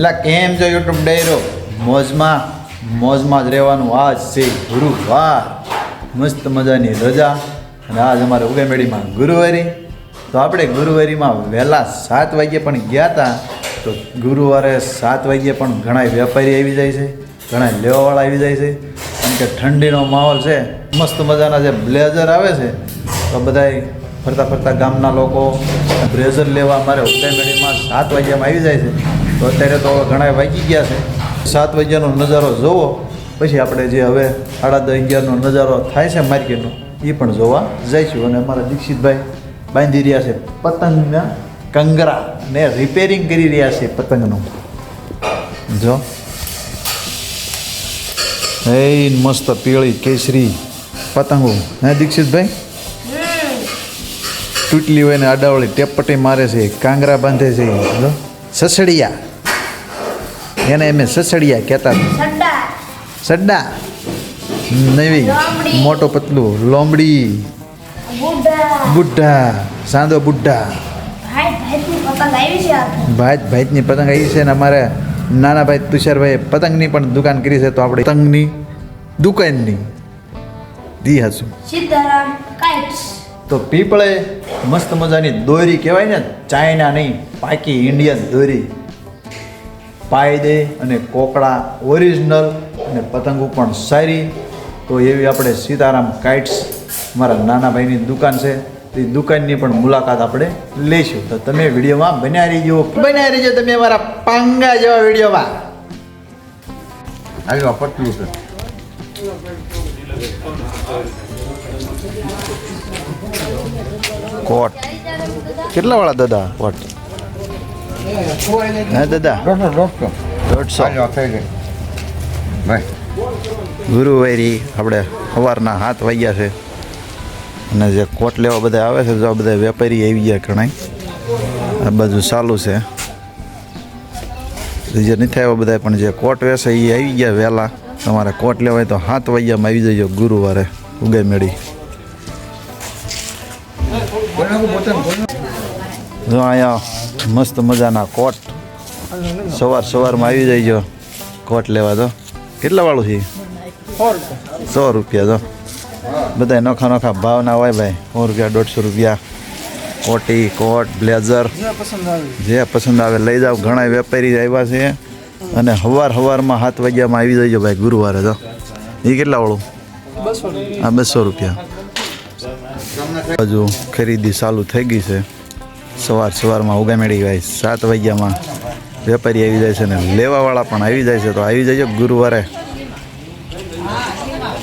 એટલે કેમ છો યુટ્યુબ ડાયરો, મોજમાં મોજમાં જ રહેવાનું આજ છે ગુરુવાર. મસ્ત મજાની રજા. અને આજ અમારે ઉગેમેડીમાં ગુરુવારી. તો આપણે ગુરુવારીમાં વહેલા સાત વાગ્યે પણ ગયા હતા તો ગુરુવારે સાત વાગ્યે પણ ઘણા વેપારી આવી જાય છે, ઘણા લેવાવાળા આવી જાય છે. કારણ કે ઠંડીનો માહોલ છે, મસ્ત મજાના જે બ્લેઝર આવે છે, તો બધાય ફરતા ફરતા ગામના લોકો બ્લેઝર લેવા અમારે ઉગેમેડીમાં સાત વાગ્યામાં આવી જાય છે. તો અત્યારે તો ઘણા વાગી ગયા છે. સાત વાગ્યાનો નજારો જોવો. પછી આપણે જે હવે સાડા દસ અગિયારનો નજારો થાય છે માર્કેટનો, એ પણ જોવા જઈશું. અને અમારા દીક્ષિતભાઈ બાંધી રહ્યા છે પતંગના કંગરા ને રિપેરિંગ કરી રહ્યા છે પતંગનું. જો. એ મસ્ત પીળી કેસરી પતંગો. હે દીક્ષિતભાઈ? તૂટલી હોય ને આડાવળી ટેપટી મારે છે, કાંગરા બાંધે છે. સસડિયા. એને અમે સસડિયા કહેતા હતા. સડ્ડા નવી. મોટો પતલું. લોમડી. બુઢા. સાંદો બુઢા. ભાઈ ભાઈની પતંગ આવી છે ને અમારે નાના ભાઈ તુષારભાઈ પતંગની પણ દુકાન કરી છે તો આપણે પતંગની દુકાનની દી હશું સીતારામ કાઇટ્સ. તો પીપળે મસ્ત મજાની દોરી કહેવાય ને ચાઇના નહીં પાકી ઇન્ડિયન દોરી. પાઈ દે અને કોકડા ઓરિજિનલ અને પતંગો પણ સારી. તો એવી આપણે સીતારામ કાઇટ્સ મારા નાના ભાઈની દુકાન છે. તે દુકાનની પણ મુલાકાત આપણે લઈશું. તો તમે વિડીયોમાં બન્યા રહીજો. બન્યા રહીજો તમે અમારા પાંગા જેવા વિડીયોમાં. આવ્યો પટલું છે. કોટ. કેટલા વાળા દાદા? કોટ. હે દાદા દોઢસો. ગુરુવારી આપણે સવારના હાથ વાગ્યા છે. અને જે કોટ લેવા બધા આવે છે જો બધા વેપારી આવી ગયા ઘણા આ બાજુ ચાલુ છે. જે નથી આવ્યા બધા પણ જે કોટ વેસે એ આવી ગયા વહેલા તમારે કોટ લેવાય તો હાથ વાગ્યામાં આવી જજો ગુરુવારે. ઉગે મેળી. જો અહીંયા મસ્ત મજાના કોટ. સવાર સવારમાં આવી જઈજો. કોટ લેવા તો કેટલા વાળું છે? સો રૂપિયા તો બધા નોખા નોખા ભાવના હોય ભાઈ. સો રૂપિયા દોઢસો રૂપિયા. કોટી કોટ બ્લેઝર. જે પસંદ આવે લઈ જાઓ. ઘણા વેપારી આવ્યા છે. અને હવાર હવારમાં સાત વાગ્યામાં આવી જઈજો ભાઈ ગુરુવારે તો. એ કેટલા વાળું? હા બસો રૂપિયા. હજુ ખરીદી ચાલુ થઈ ગઈ છે. સવાર સવારમાં ઉગામેડી ભાઈ, સાત વાગ્યામાં વેપારી આવી જાય છે ને, લેવાવાળા પણ આવી જાય છે, તો આવી જજો ગુરુવારે.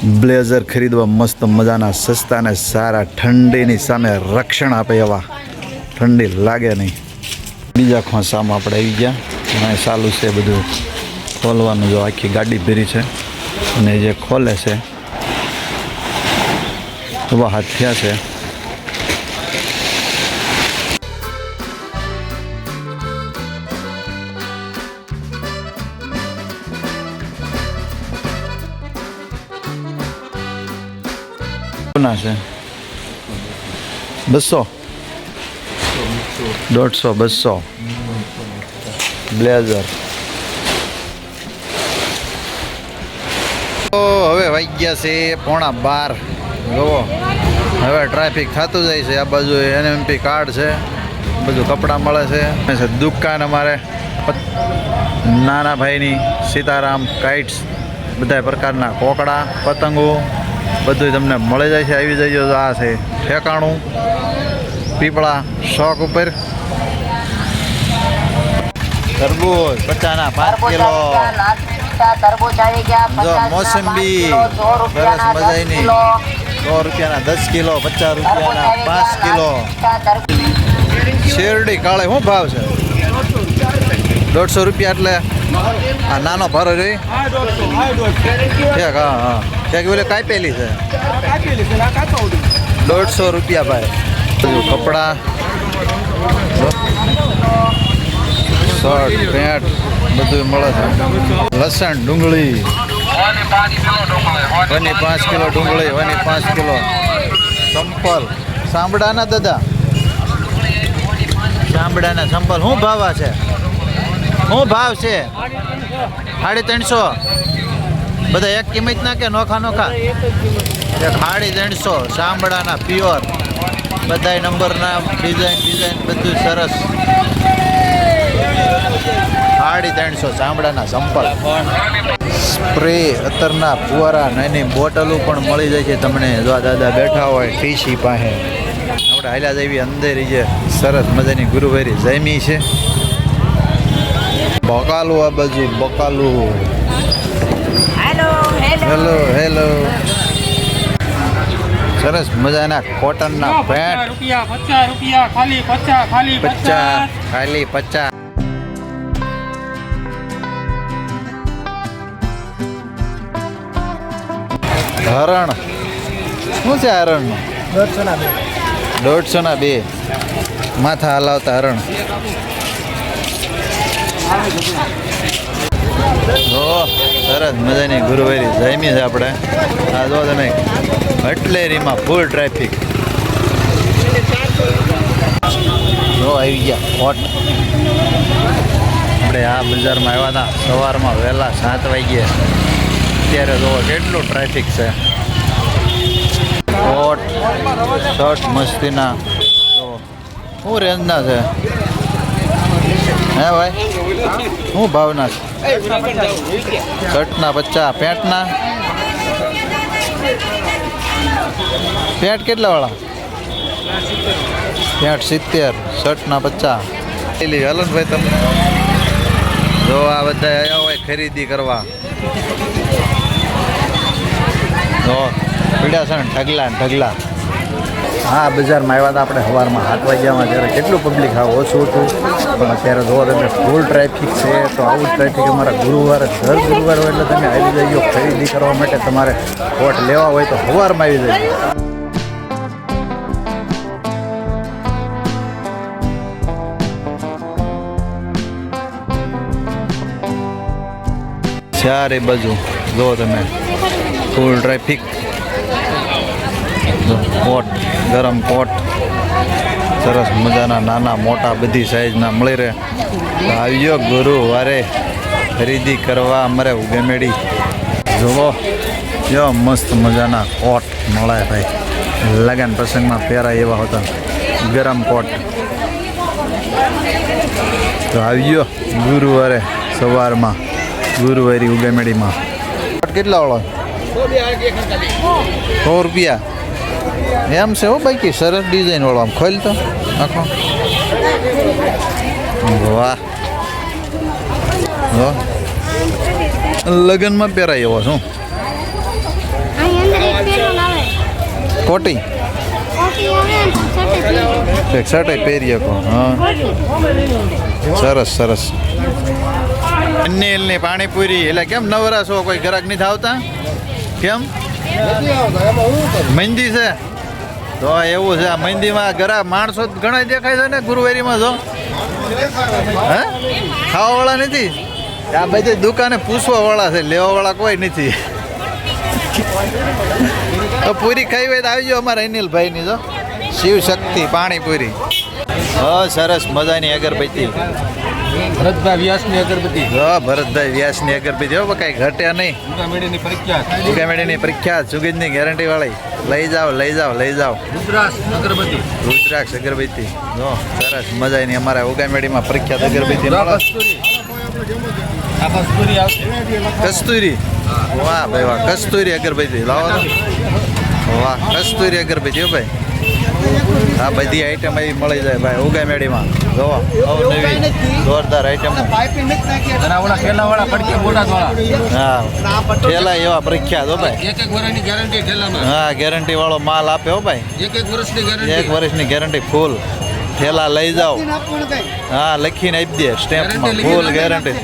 બ્લેઝર ખરીદવા મસ્ત મજાના સસ્તા ને સારા ઠંડીની સામે રક્ષણ આપે એવા. ઠંડી લાગે નહીં. બીજા ખોસામાં આપણે આવી ગયા. અને ચાલુ છે બધું. ખોલવાનું જો આખી ગાડી ભરી છે. અને જે ખોલે છે, એવા હાથ થયા છે. ના છે? બસો. દોઢસો, બસો. બ્લેઝર. તો હવે વાગ્યા છે પોણા બાર. જુઓ. હવે ટ્રાફિક થતું જાય છે આ બાજુ, એનએમપી કાર્ડ છે. બધું કપડાં મળે છે. દુકાન અમારે. નાના ભાઈની સીતારામ કાઇટ્સ બધા પ્રકારના કોકડા, પતંગો બધું તમને મળી જાય છે આવી જજો આ છે ઠેકાણું. પીપળા શોખ ઉપર. તરબૂચ પચાના પાંચ કિલો. જો મોસંબી. સરસ મજાની. સો રૂપિયાના દસ કિલો પચાસ રૂપિયાના પાંચ કિલો. શેરડી કાળે શું ભાવ છે? દોઢસો રૂપિયા એટલે આ નાનો ભારો જોઈ ઠીક હા હા. ક્યાંક ઓલે કાપેલી છે. દોઢસો રૂપિયા ભાઈ. કપડા. શર્ટ, પેન્ટ બધું મળે છે. લસણ, ડુંગળી. વની પાંચ કિલો ડુંગળી, વની પાંચ કિલો. ચંપલ સાંભળાના દાદા? સાંભળાના ચંપલ શું ભાવા છે? શું ભાવ છે? સાડી ત્રણસો. બધા એક કિંમત ના કે નોખા નોખા? સાડી ત્રણસો. ચામડાના પ્યોર બધાય નંબરના ડિઝાઇન ડિઝાઇન બધું સરસ. સાડી ત્રણસો, ચામડાના સંપલ. સ્પ્રે અત્તરના ફુવારા નાની બોટલો પણ મળી જાય છે તમને. જો દાદા બેઠા હોય ટીસી પાસે. આપણે હાલ્યા જેવી અંદર છે સરસ મજાની ગુરુવારી જમી છે. બકાલું આ બાજુ બકાલું હેલો હેલો. હેલો સરસ મજાના કોટનના ના પેન્ટ રૂપિયા પચાસ રૂપિયા ખાલી પચાસ ખાલી પચાસ. ખાલી પચાસ. હરણ. શું છે હરણનું? દોઢસો ના બે. માથા હલાવતા હરણ. જો સરસ મજાની ગુરુવારી જામી છે આપણે. આ જો તમે અટલેરીમાં ફૂલ ટ્રાફિક જો આવી ગયા હોટ આપણે આ બજારમાં આવ્યા હતા. સવારમાં વહેલા સાત વાગ્યે. અત્યારે જો કેટલું ટ્રાફિક છે. હોટ શર્ટ મસ્તીના. જો, શું રેન્જના છે? હે ભાઈ? શું ભાવના છે? શર્ટના પચાસ પેન્ટના? પેન્ટ કેટલા વાળા? પેન્ટ સિત્તેર શર્ટના પચાસ પેલી હલનભાઈ તમને. જો આ બધા આવ્યા હોય ખરીદી કરવા. જો પીડા છે ને ઢગલા ને ઢગલા. હા બજારમાં આવ્યા હતા. આપણે સવારમાં સાત વાગ્યામાં ત્યારે કેટલું પબ્લિક હા ઓછું હતું. પણ અત્યારે જોવો તમે ફૂલ ટ્રાફિક છે, તો આવું ટ્રાફિક અમારા ગુરુવારે, દર ગુરુવાર હોય એટલે તમે આવી જજો. ખરીદી કરવા માટે તમારે કોટ લેવા હોય તો સવારમાં આવી જજો. ચારે બાજુ જો તમે ફૂલ ટ્રાફિક કોટ ગરમ કોટ સરસ મજાના નાના મોટા બધી સાઈઝના મળી રહે. તો આવજો ગુરુવારે ખરીદી કરવા અમારે ઉગેમેડી. જુઓ જો મસ્ત મજાના કોટ મળે ભાઈ. લગન પ્રસંગમાં પહેરાય એવા હતા. ગરમ કોટ તો આવ્યો ગુરુવારે સવારમાં ગુરુવારી ઉગેમેડીમાં. કોટ કેટલા વાળો? સો રૂપિયા? એમ છે હો બાકી સરસ ડિઝાઇન વાળો આમ ખોલ તો. આખો. વાહ. લગ્નમાં પહેરાય એવો શું કોટી? શર્ટ પહેરી શકો, હા. સરસ સરસ. અનિલની પાણીપુરી, એટલે કેમ નવરા છો કોઈ ગ્રાહક નથી આવતા? કેમ? મહેંદી છે. તો એવું છે, આ મંદીમાં ઘરા માણસો ઘણા દેખાય છે ને ગુરુવારીમાં જો. હે? ખાવાવાળા નથી? આ બધી દુકાને પૂછવા વાળા છે લેવા વાળા કોઈ નથી. તો પૂરી ખાઈ હોય તો આવજો અમારા અનિલભાઈની, જો. શિવ શક્તિ પાણીપુરી. હા સરસ મજાની અગરબત્તી. ભરતભાઈ વ્યાસની અગરબત્તી. હા ભરતભાઈ વ્યાસની અગરબત્તી. હો કાંઈ ઘટ્યા નહીં. મેળીની પ્રખ્યાત ઉગામેડીની પ્રખ્યાત સુગંધની ગેરંટી વાળી લઈ જાઓ લઈ જાઓ લઈ જાઓ. રુદ્રાક્ષ અગરબત્તી. રુદ્રાક્ષ અગરબત્તી. જો સરસ મજાની અમારા ઉગામેડીમાં પ્રખ્યાત અગરબત્તી. કસ્તુરી. વાહ ભાઈ વાહ. કસ્તુરી અગરબત્તી. લાવો વાહ કસ્તુરી અગરબત્તી હો ભાઈ. આ બધી આઈટમ અહીં મળી જાય ભાઈ ઉગામેડીમાં. જોવો નવી જોરદાર આઈટમ હા ઠેલા એવા પ્રખ્યાત હો ભાઈ. એક એક વર્ષની ગેરંટી ઠેલામાં. હા ગેરંટી વાળો માલ આપે હો ભાઈ. એક એક વર્ષની એક ગેરંટી વર્ષની ગેરંટી ફૂલ થેલા લઈ જાઓ. હા લખીને આપી દે સ્ટેમ્પમાં ફૂલ ગેરંટી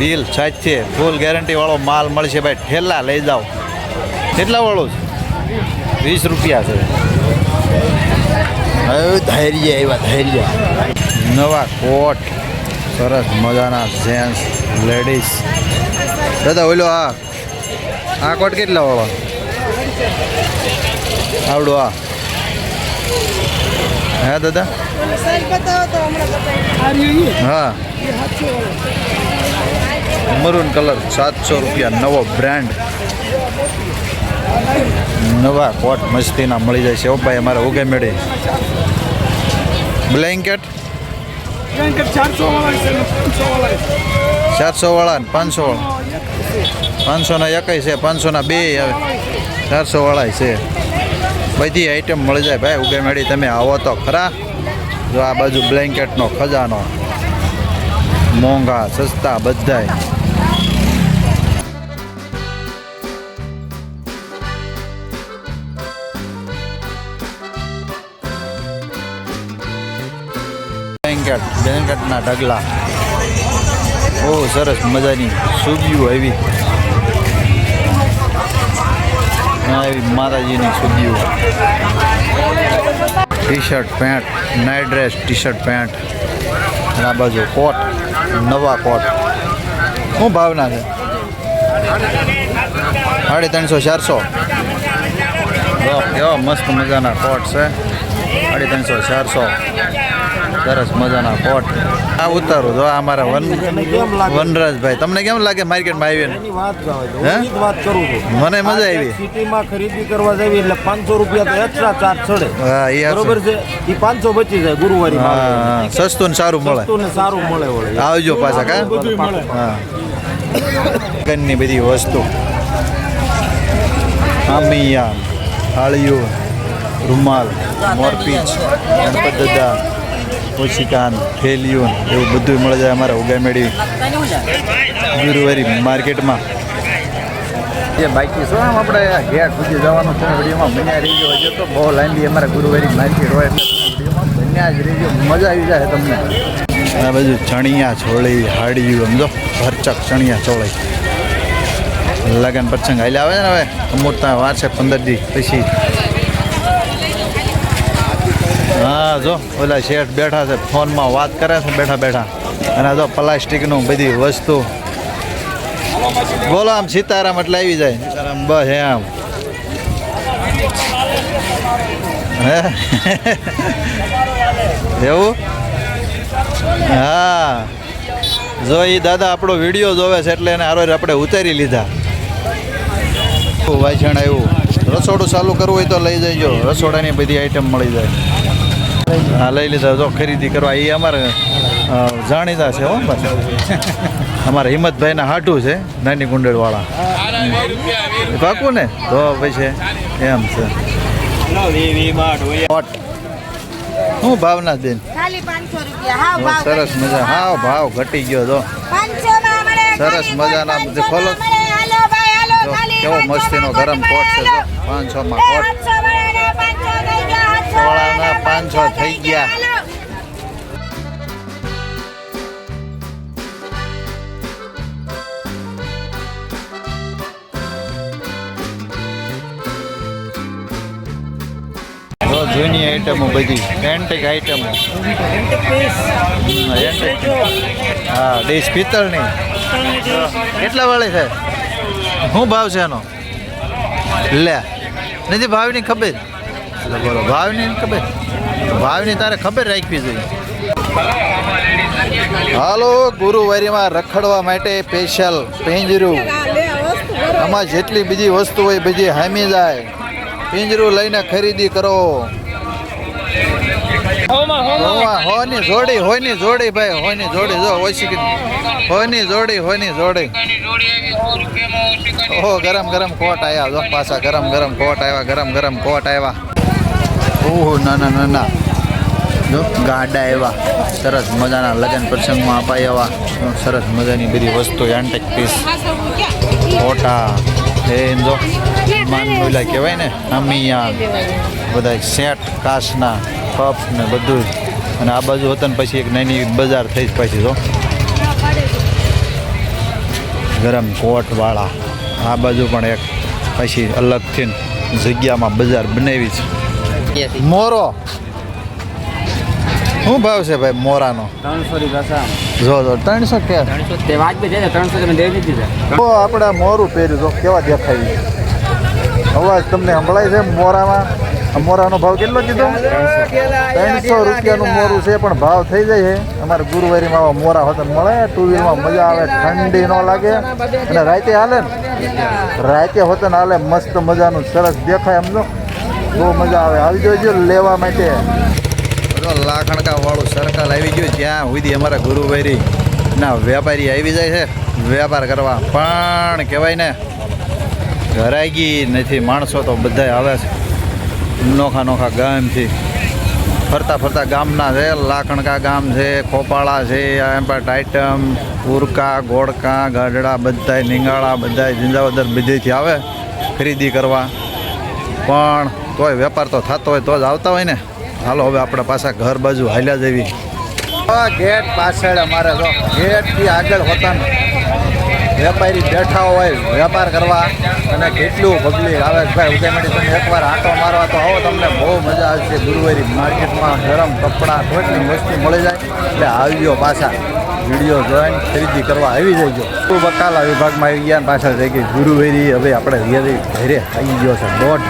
બિલ સાચે ફૂલ ગેરંટી વાળો માલ મળશે ભાઈ. ઠેલા લઈ જાઓ. કેટલા વાળું છે? વીસ રૂપિયા છે. હવે ધૈર્ય એવા, ધૈર્ય. નવા કોટ. સરસ મજાના જેન્ટ્સ, લેડીઝ. દાદા, ઓલો આ. આ કોટ કેટલા વાળો? આવડો આ. હા, દાદા? હા. મરૂન કલર, સાતસો રૂપિયા, નવો બ્રાન્ડ. નવા કોટ મસ્તીના મળી જાય છે. ઓ ભાઈ, અમારે ઉગે મેળે. બ્લેન્કેટ ચારસો વાળા ને પાંચસો. પાંચસોના એકઈ છે પાંચસોના બે આવે. ચારસો વાળા છે. બધી આઈટમ મળી જાય. ભાઈ ઉગે મેળી તમે આવો તો ખરા. જો આ બાજુ બ્લેન્કેટનો ખજાનો. મોંઘા સસ્તા બધાય. બ્લેન્કેટ બ્લેન્કેટના ઢગલા. બહુ સરસ મજાની સુગીઓ આવી. આ આવી માતાજીની સુગીઓ. T shirt pant night dress T shirt pant અને આ બાજુ કોટ, નવા કોટ. શું ભાવના છે? સાડી ત્રણસો, ચારસો. જો કેવા મસ્ત મજાના કોટ છે. સાડી ત્રણસો, ચારસો. સરસ મજાના કોટ. આ ઉતારો જો અમારા વન વનરાજભાઈ તમને કેમ લાગે માર્કેટમાં આવીને? એની વાત કરું છું. મને મજા આવી. સિટીમાં ખરીદી કરવા જાવી એટલે પાંચસો રૂપિયા તો એક્સ્ટ્રા ચાર્જ ચડે. હા એ બરોબર છે? એ પાંચસો બચી જાય ગુરુવારી હા. સસ્તું ને સારું મળે. સસ્તું ને સારું મળે વળે. આવજો પાછા કા? હા. લગ્નની બધી વસ્તુ. આમિયા થાળીઓ રૂમાલ મોરપીચ ગણપત દાદા. ઓશિકાન થેલીઓ એવું બધું મળે જાય અમારા ઉગામેડી ગુરુવારી માર્કેટમાં. જે બાકી શું આમ આપણે ઘેર સુધી જવાનું છે વિડીયોમાં બન્યા રહી ગયો હજુ તો બહુ લાંબી અમારા ગુરુવારી માર્કેટ હોય એટલે વિડીયોમાં બન્યા જ રહી ગયો મજા આવી જાય તમને. આ બાજુ ચણિયા ચોળી હાડીયું સમજો ભરચક ચણિયા ચોળી લગન પ્રસંગ હાલ્યા આવે ને હવે? અમૂર્તા વાર છે પંદર દી પછી. હા, જો, ઓલા શેઠ બેઠા છે, ફોનમાં વાત કરે છે, બેઠા બેઠા. અને જો, પ્લાસ્ટિકનું બધી વસ્તુ. બોલો આમ સીતારામ એટલે આવી જાય. સીતારામ બસ હે એવું? હા. જો એ દાદા આપણો વીડિયો જોવે છે એટલે એને હારો આપણે ઉતારી લીધા. વાસણ આવ્યું. રસોડું ચાલુ કરવું હોય તો લઈ જજો. રસોડાની બધી આઈટમ મળી જાય. હા લઈ લીધા. જો ખરીદી કરવા. એ અમારે જાણીતા છે હો અમારા હિંમતભાઈના હાટું છે નાની કુંડળવાળા. પાકું ને તો પછી એમ છે. શું ભાવના બેન? સરસ મજા. હાવ ભાવ ઘટી ગયો તો સરસ મજાના ખોલો. કેવો મસ્તીનો ગરમ કોટ છે પાંચસો માં કોટ વાળાના પાંચસો થઈ ગયા. જૂની આઈટમો બધી એન્ટિક આઈટમો. એન્ટિક હા ડીશ પિત્તળની. કેટલા વાળી છે? શું ભાવ છે એનો? લે નથી ભાવની ખબર. એટલે બોલો, ભાવની ખબર? ભાવની તારે ખબર રાખવી જોઈએ. હાલો ગુરુવારીમાં રખડવા માટે સ્પેશિયલ પિંજરું. આમાં જેટલી બીજી વસ્તુ હોય બધી હામી જાય. પિંજરું લઈને ખરીદી કરો. હોની જોડી હોયની જોડી ભાઈ હોયની જોડી જો ઓછી કીધી. હોયની જોડી હોયની જોડી. ઓહો, ગરમ ગરમ કોટ આવ્યા જો પાછા ગરમ ગરમ કોટ આવ્યા ગરમ ગરમ કોટ આવ્યા ઓહો, ના ના ના જો, ગાડા એવા. સરસ મજાના લગ્ન પ્રસંગમાં અપાય એવા. સરસ મજાની બધી વસ્તુ એન્ટેક પીસ ફોટા, એ જો. માન ઓલા કહેવાય ને, અમિયા બધા સેટ કાચના કપ ને બધું. અને આ બાજુ હતા ને પછી એક નાની બજાર થઈ જ પછી, જો. ગરમ કોટવાળા આ બાજુ પણ એક પછી અલગથી જગ્યામાં બજાર બનાવી છે. મોરો. શું ભાવ છે ભાઈ મોરાનો? ત્રણસો જો જો ત્રણસો કે. તે વાજબી છે ત્રણસો તમે દઈ દીધી તો આપણે મોરું પહેર્યું તો કેવા દેખાય અવાજ તમને સંભળાય છે મોરામાં? મોરાનો ભાવ કેટલો કીધો? ત્રણસો રૂપિયાનું મોરું છે પણ ભાવ થઈ જાય છે. અમારે ગુરુવારીમાં આવા મોરા હોતા મળે. ટુ વ્હીલમાં મજા આવે ઠંડી ન લાગે. અને રાતે હાલે ને? રાતે હોતે ને હાલે મસ્ત મજાનું સરસ દેખાય સમજો બહુ મજા આવે. આવી જોઈજો લેવા માટે. બધો લાખણકા વાળું સરકાર આવી ગયું. જ્યાં સુધી અમારા ગુરુભાઈ ના વેપારી આવી જાય છે, વેપાર કરવા. પણ કહેવાય ને ઘરાગી નથી. માણસો તો બધા આવે છે. નોખા નોખા ગામથી. ફરતા ફરતા ગામના છે. લાખણકા ગામ છે, ખોપાળા છે એમ્પટ ટાઇટમ, ઉરકા ગોળકા ગાઢડા, બધાય નિંગાળા, બધાય જિંદાવદર બધેથી આવે ખરીદી કરવા. પણ તોય વેપાર તો થતો હોય તો જ આવતા હોય ને. હાલો, હવે આપણે પાછા ઘર બાજુ હાલ્યા જેવી. ગેટ પાછળ અમારે તો ગેટથી આગળ હોતા વેપારી બેઠા હોય, વેપાર કરવા. અને કેટલું પબ્લિક આવે ભાઈ ઉદયમડી તમે એકવાર આંટો મારવા તો આવો, તમને બહુ મજા આવશે. ગુરુવારી માર્કેટમાં ગરમ કપડાં ટોટલી વસ્તુ મળી જાય. એટલે આવ્યો પાછા. વીડિયો જોઈને ખરીદી કરવા આવી જજો. તું બકાલા વિભાગમાં આવી ગયા પાછળ થઈ ગઈ. ગુરુવેરી હવે આપણે ઘરે આવી ગયો છે. દોઢ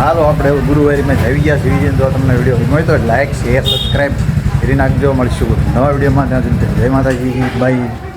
હાલો, આપણે હવે ગુરુવારીમાં જ ગયા છીએ. જો તમને વીડિયો ગમ્યો તો લાઈક, શેર સબસ્ક્રાઈબ કરી નાખજો. મળશું નવા વિડીયોમાં. ત્યાં જય માતાજી, બાય.